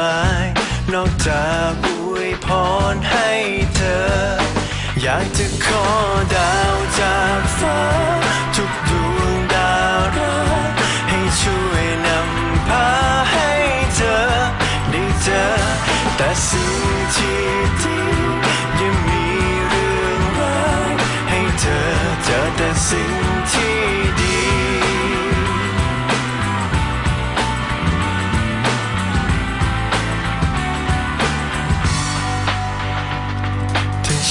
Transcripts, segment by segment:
ากมาย นอกจากอวยพรให้เธอ อยากจะขอดาวจากฟ้า ทุกดวงดาวราให้ช่วยนำพาให้เธอ ได้เจอแต่สิ่ง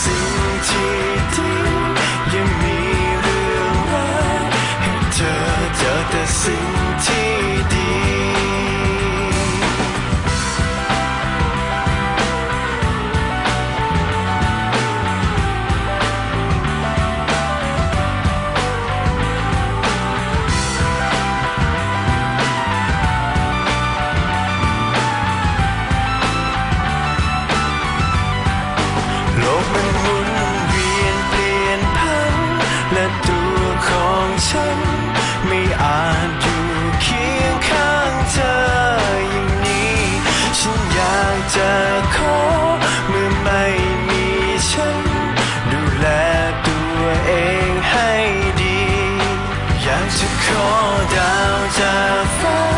สิ่งที่ 我到这方。